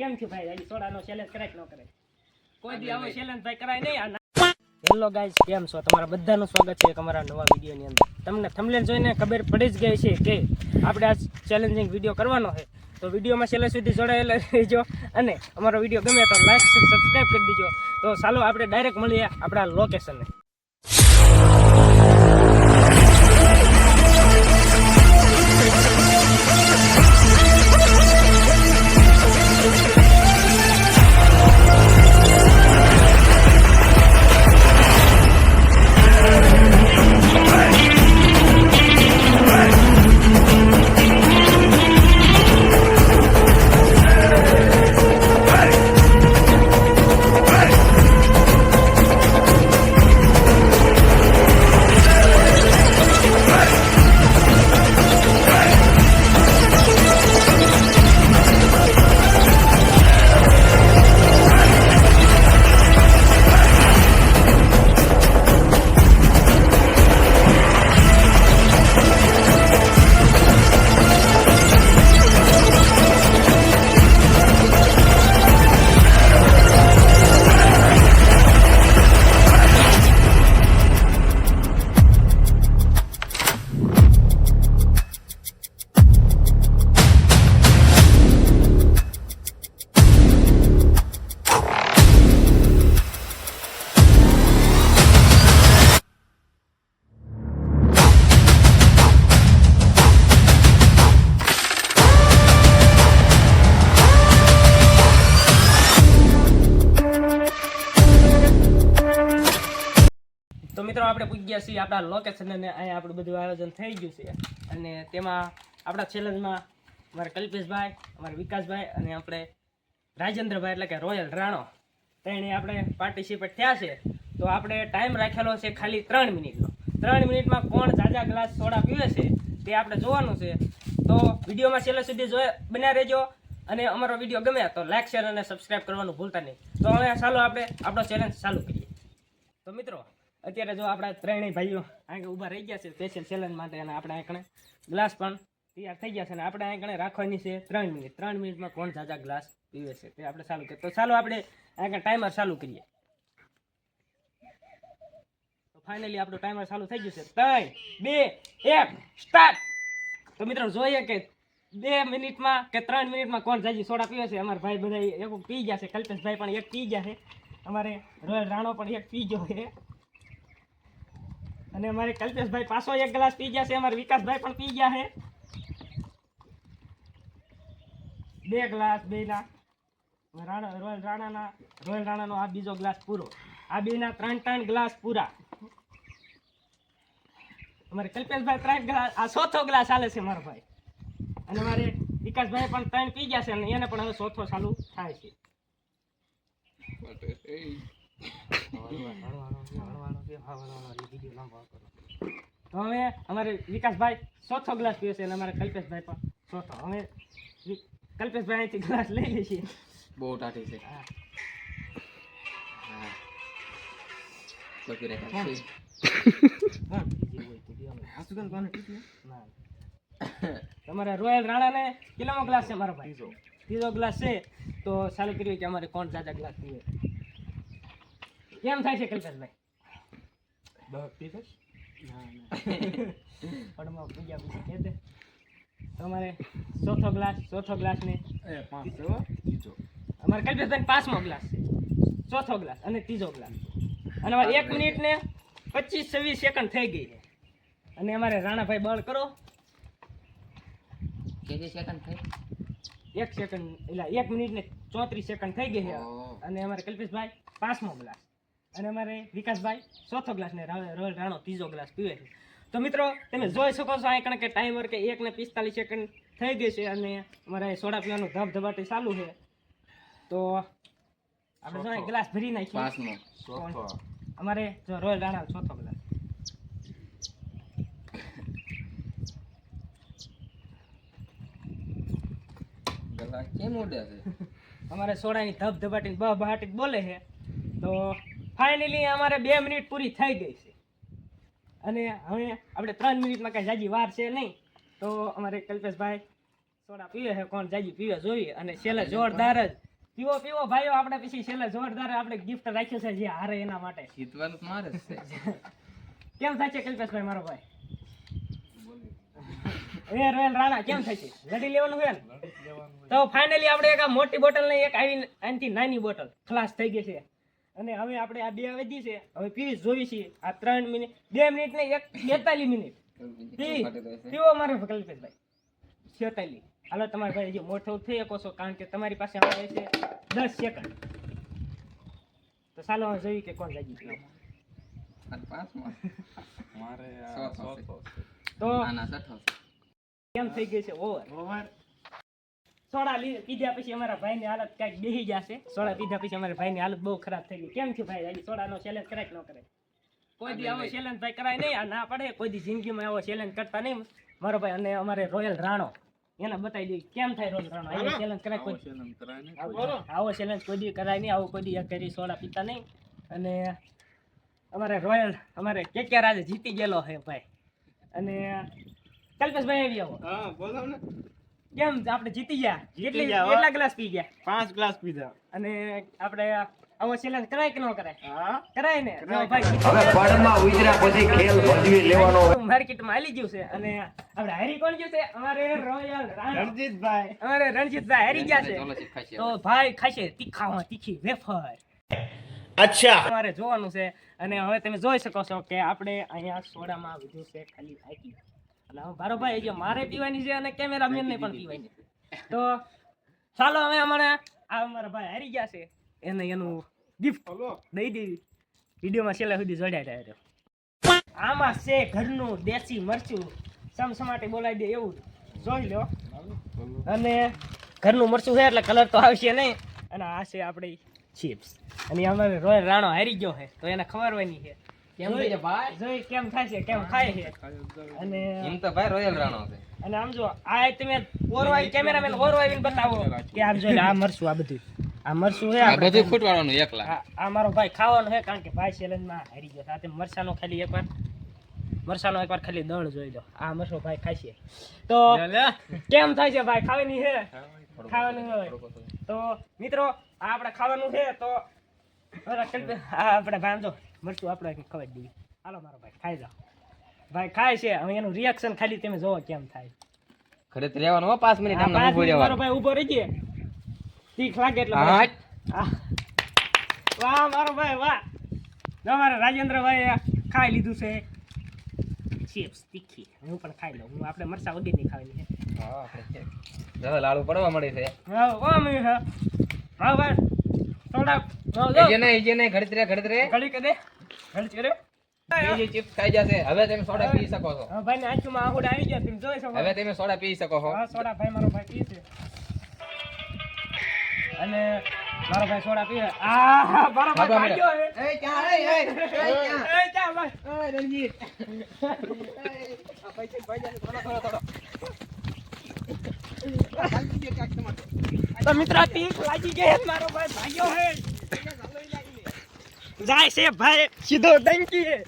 કેમ છે ભાઈ? હજી સોડાનો ચેલેન્જ કરાય કે ન કરે કોઈ દી આવો ચેલેન્જ ભાઈ કરાય નહીં હેલો ગાઈઝ કેમ છો? તમારા બધાનું સ્વાગત છે અમારા નવા વિડીયોની અંદર. તમને થંબનેલ જોઈને ખબર પડી જ ગઈ છે કે આપણે આ ચેલેન્જિંગ વીડિયો કરવાનો છે. તો વિડીયોમાં છેલ્લે સુધી જોડાયેલા રહેજો અને અમારો વીડિયો ગમે તો લાઈક સબસ્ક્રાઈબ કરી દીજો. તો ચાલો આપણે ડાયરેક્ટ મળીએ આપણા લોકેશને આપણે પૂગ્યા છીએ આપણા લોકેશન અને અહીંયા આપણું બધું આયોજન થઈ ગયું છે. અને તેમાં આપણા ચેલેન્જમાં અમારા કલ્પેશભાઈ, અમારા વિકાસભાઈ અને આપણે રાજેન્દ્રભાઈ એટલે કે રોયલ રાણો. તેણે આપણે પાર્ટિસિપેટ થયા છે. તો આપણે ટાઈમ રાખેલો છે ખાલી ત્રણ મિનિટનો. ત્રણ મિનિટમાં કોણ ઝાઝા ગ્લાસ સોડા પીવે છે તે આપણે જોવાનું છે. તો વિડીયોમાં છેલ્લે સુધી જોઈ બન્યા રહેજો. અને અમારો વીડિયો ગમે તો લાઈક શેર અને સબસ્ક્રાઈબ કરવાનું ભૂલતા નહીં. તો હવે ચાલો આપણે આપણો ચેલેન્જ ચાલુ કરીએ. તો મિત્રો અત્યારે જો આપણા ત્રણેય ભાઈઓ અહીં ઊભા રહી ગયા છે સ્પેશિયલ ચેલેન્જ માટે અને આપણે આંકણે ગ્લાસ પણ તૈયાર થઈ ગયા છે અને આપણે આંકણે રાખવાની છે ત્રણ મિનિટ. ત્રણ મિનિટમાં કોણ જાજા ગ્લાસ પીવે છે તે આપણે ચાલુ કરીએ. તો ચાલો આપણે આંકણે ટાઈમર ચાલુ કરીએ. તો ફાઇનલી આપણું ટાઈમર ચાલુ થઈ ગયું છે. ત્રણ, બે, એક સ્ટાર્ટ તો મિત્રો જોઈએ કે બે મિનિટમાં કે ત્રણ મિનિટમાં કોણ જાજી સોડા પીવે છે? અમારા ભાઈ બધા એક પી ગયા છે. કલ્પેશભાઈ પણ એક પી ગયા છે. અમારે રોયલ રાણો પણ એક પી ગયો છે. અને અમારે કલ્પેશભાઈ પાછો એક ગ્લાસ પી ગયા છે અમારે વિકાસભાઈ પણ પી ગયા છે. બે ગ્લાસ બે ના. રાણા રોયલ રાણાના રોયલ રાણાનો આ બીજો ગ્લાસ પૂરો. આ બેના ત્રણ ત્રણ ગ્લાસ પૂરા. અમારે કલ્પેશભાઈ ત્રણ ગ્લાસ આ ચોથો ગ્લાસ ચાલે છે મારો ભાઈ. અને મારે વિકાસભાઈ પણ ત્રણ પી ગયા છે અને એને પણ હવે ચોથો ચાલુ થાય છે. તો હવે અમારે વિકાસભાઈ ચોથો ગ્લાસ પીવે છે અને અમારે કલ્પેશભાઈ પણ ચોથો હવે વિ- કલ્પેશભાઈ અહીંથી ગ્લાસ લઈ લે છે બહુ ટાટી છે હા. હા બાકી રહે કોણ? કોણ? બીજી હોય તો દ્યો મને. ના. તમારે રોયલ રાણાને કેટલામો ગ્લાસ છે મારો ભાઈ ત્રીજો ગ્લાસ છે તો ચાલુ કર્યું કે અમારે કોણ જાજા ગ્લાસ પીવે કેમ થાય છે કલ્પેશભાઈ પડમાં પૂજા પૂછી કહે દે. તમારે ચોથો ગ્લાસ ચોથો ગ્લાસ ને અમારે કલ્પેશભાઈ પાંચમો ગ્લાસ. છે ચોથો ગ્લાસ અને ત્રીજો ગ્લાસ. અને અમારે એક મિનિટ ને પચીસ છવ્વીસ સેકન્ડ થઈ ગઈ છે. અને અમારે રાણાભાઈ બળ કરો. કેટલી સેકન્ડ થઈ? એક સેકન્ડ એટલે એક મિનિટ ને ચોત્રીસ સેકન્ડ થઈ ગઈ છે. અને અમારે કલ્પેશભાઈ પાંચમો ગ્લાસ. અને અમારે વિકાસભાઈ ચોથો ગ્લાસ ને રોયલ રાણો ત્રીજો ગ્લાસ પીવે છે. તો મિત્રો તમે જોઈ શકો છો અહીં કારણ કે ટાઈમર કે એક ને પિસ્તાલીસ સેકન્ડ થઈ ગઈ છે અને અમારે સોડા પીવાનું ધબધબાટી ચાલુ છે. તો આપણે જો ગ્લાસ ભરી નાખીએ. અમારે જો રોયલ રાણા ચોથો ગ્લાસ ગલા કેમ ઉડે છે? અમારે સોડાની ધબધબાટી બ બહાટી બોલે છે. તો ફાઇનલી અમારે બે મિનિટ પૂરી થઈ ગઈ છે. અને હવે આપણે ત્રણ મિનિટમાં કાંઈ જાજી વાર છે નહીં. તો અમારે કલ્પેશભાઈ સોડા પીવે છે કોણ જાજી પીવે જોઈએ અને છેલ્લે જોરદાર જ. પીવો પીવો ભાઈઓ આપણે પછી છેલ્લે જોરદાર આપણે ગિફ્ટ રાખ્યું છે જે હારે એના માટે. જીતવાનું મારે છે. કેમ થાય છે કલ્પેશભાઈ મારો ભાઈ? એ રોયલ રાણા કેમ થાય છે? લડી લેવાનું હોય. તો ફાઇનલી આપણે એક મોટી બોટલ નહીં એક આવી આનાથી નાની બોટલ. ખલાસ થઈ ગઈ છે. અને હવે આપણે આ બે વધી છે. હવે ફીસ જોઈ છીએ આ ત્રણ મિનિટ બે મિનિટ ને એક બેતાલીસ મિનિટ. કેવો મારે કલ્પેશભાઈ? છેતાલીસ. હાલો તમારે ભાઈ હજી મોટો થઈ શકો છો કારણ કે તમારી પાસે આવે છે દસ સેકન્ડ તો ચાલો હવે જોઈએ કે કોણ લાગી થશે. તો છે. કેમ થઈ ગઈ છે? ઓવર ઓવર સોડા પીધા પછી અમારા ભાઈની હાલત કાંઈક બેસી જશે. સોડા પીધા પછી અમારા ભાઈની હાલત બહુ ખરાબ થઈ ગઈ. કેમ થયું ભાઈ? હજી સોડાનો ચેલેન્જ કરાય કે ન કરે કોઈ દી આવો ચેલેન્જ ભાઈ કરાય નહીં આ ના પડે. કોઈ દી જિંદગીમાં આવો ચેલેન્જ કરતા નહીં. મારો ભાઈ અને અમારે રોયલ રાણો. એને બતાવી દઈએ કેમ થાય રોયલ રાણો? આવો ચેલેન્જ કરાય કોઈ આવો ચેલેન્જ કોઈ દી કરાય નહીં. આવો કોઈ દી એક કરી સોડા પીતા નહીં. અને અમારે રોયલ અમારે કે કે રાજે જીતી ગયેલો છે ભાઈ. અને કલ્પેશભાઈ આવી આવો. હા બોલો ને. કેમ આપણે જીતી ગયા? કેટલી કેટલા ગ્લાસ પી ગયા? પાંચ ગ્લાસ પીધા. અને આપણે આવો ચેલેન્જ કરાય કે ન કરાય? હા. કરાય ને? ભાઈ હવે પડમાં ઉજરા પછી ખેલ ભજવી લેવાનો માર્કેટમાં આલી ગયું છે અને આપણે હારી કોણ ગયું છે? અમારે રોયલ રાણા રણજીતભાઈ. અમારે રણજીતભાઈ હારી ગયા છે. તો ભાઈ ખાશે. તીખામાં તીખી વેફર. અચ્છા. અમારે જોવાનું છે. અને હવે તમે જોઈ શકો છો કે આપણે અહીંયા સોડામાં વધુ છે ખાલી આઈટી મારો ભાઈ જો મારે પીવાની છે અને કેમેરામેનને પણ પીવાની છે. તો ચાલો હવે અમારે આ અમારા ભાઈ હારી ગયા છે. એને એનું ગિફ્ટ દઈ દેવી. વિડીયોમાં છેલ્લા સુધી જોડાઈ રહ્યો આમાં છે ઘરનું દેશી મરચું. સમસમાટે બોલાવી દે એવું. જોઈ લો. અને ઘરનું મરચું છે એટલે કલર તો આવશે નહીં. અને આ છે આપણી ચિપ્સ અને અમારે રોયલ રાણો હારી ગયો છે. તો એને ખબરવાની છે. કેમ થઈ છે ભાઈ? જોઈ કેમ થાય છે કેમ ખાય છે? અને એમ તો ભાઈ રોયલ રાણો છે. અને આમ જો આ તમે ઓરવાઈ કેમેરામેન ઓરવાઈને બતાવો કે આમ જો આ મરશું આ બધું. આ મરચું હે આ બધું ખૂટવાનું એકલા. આ આ મારો ભાઈ ખાવાનો હે કારણ કે ભાઈ ચેલેન્જમાં હારી ગયો સાથે મરસાનો ખાલી એકવાર મરસાનો એકવાર ખાલી દળ જોઈ લો. આ મરસો ભાઈ ખાશે તો કેમ થાય છે ભાઈ? ખાવાની હે ખાવાનું હોય. તો મિત્રો આ આપણે ખાવાનું છે તો આપણે કલ્પે- જો આપણે ભાંજો મરચું આપણે ખવાઈ દઈએ હાલો મારો ભાઈ ખાઈ જાઓ. ભાઈ ખાય છે. હવે એનું રિએક્શન ખાલી તમે જોવો કેમ થાય. તો રહેવાનું હો પાંચ મિનિટ મારો ભાઈ ઊભો રહી ગયે. તીખ લાગે એટલે હા. વાહ મારો ભાઈ વાહ. તમારે રાજેન્દ્રભાઈ ખાઈ લીધું છે. ચિપ્સ તીખી. હું પણ ખાઈ લઉં. હું આપણે મરચા વગરની ખાવાની છે. હા, આપણે. લાડુ પડવા મળે છે. હા ઓ મી હા. હા ભાઈ હવે તમે સોડા પી શકો છો. ભાઈ ને આંખમાં આહુડા આવી ગયા તમે જોઈ શકો. હવે તમે સોડા પી શકો છો. હા સોડા ભાઈ મારો ભાઈ પી છે. અને મારો ભાઈ સોડા પીએ આ મારો ભાઈ હે એ ક્યાં? એ, એ, એ, ક્યાં? એ ક્યાં? ભાઈ તો મિત્રો પીક લાગી ગઈ મારો ભાઈ. ભાગ્યો હે. જાય છે ભાઈ સીધો ડંકી હે.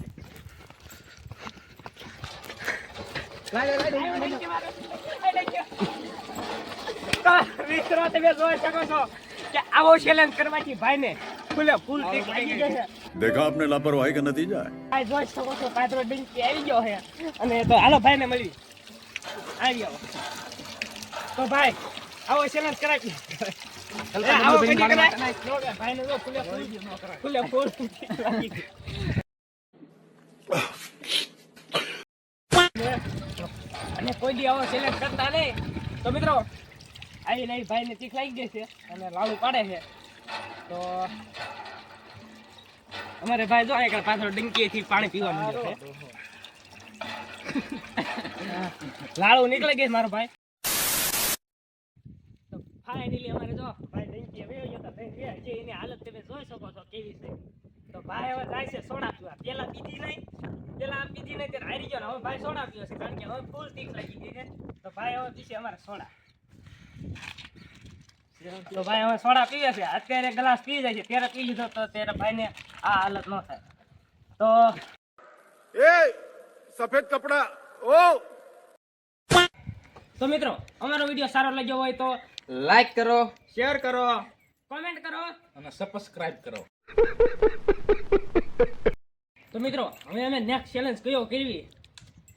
મિત્રો તમે જોઈ શકો કરવાથી ભાઈને ફૂલે ફૂલ ટીક લાગી ગઈ છે. દેખા આપને લાપરવાહી કે નતીજા આવી ગયો હે અને તો હાલો ભાઈને મળી આવી ગયો તો ભાઈ આવો ચેલેન્જ કરાવી આવો કદી કરાય? નો બે, જો ફૂલે ફૂલ ફૂલે ફૂલ અને કોઈ દી આવો ચેલેન્જ કરતા નહીં તો મિત્રો આવી નહીં ભાઈને તીખ લાગી ગઈ છે અને લાડુ પાડે છે તો અમારે ભાઈ જો એક પાછળ ડંકીએથી પાણી પીવાનું લાડુ નીકળી ગઈ મારો ભાઈ તો ફાઇનલી અમારે જો ભાઈ ડંકી હવે ગયો તો ભાઈ ગયા છે એની હાલત તમે જોઈ શકો છો કેવી છે. તો ભાઈ હવે જાય છે સોડા પીવા પેલા પીધી નહીં. પેલા આમ પીધી નહીં ત્યારે હારી ગયો હવે ભાઈ સોડા પીવો છે. કારણ કે હવે ફૂલ તીખ લાગી ગઈ છે. તો ભાઈ હવે પીશે અમારે સોડા. તો ભાઈ હવે સોડા પીવે છે. અત્યારે ગ્લાસ પી જાય છે. ત્યારે પી લીધો તો ત્યારે ભાઈને આ હાલત ન થાય. તો એ સફેદ કપડા ઓ! તો મિત્રો અમારો વીડિયો સારો લાગ્યો હોય તો લાઈક કરો. શેર કરો. કોમેન્ટ કરો. અને સબસ્ક્રાઇબ કરો. તો મિત્રો હવે અમે નેક્સ્ટ ચેલેન્જ કયો કરવી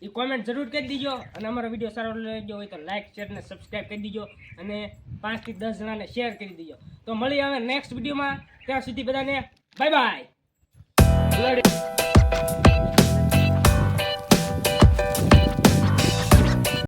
એ કોમેન્ટ જરૂર કરી દીજો અને અમારો વીડિયો સારો લાગ્યો હોય તો લાઇક શેર ને સબસ્ક્રાઇબ કરી દીજો અને પાંચથી દસ જણાને શેર કરી દીજો. તો મળીએ હવે નેક્સ્ટ વિડીયોમાં ત્યાં સુધી બધાને બાય બાય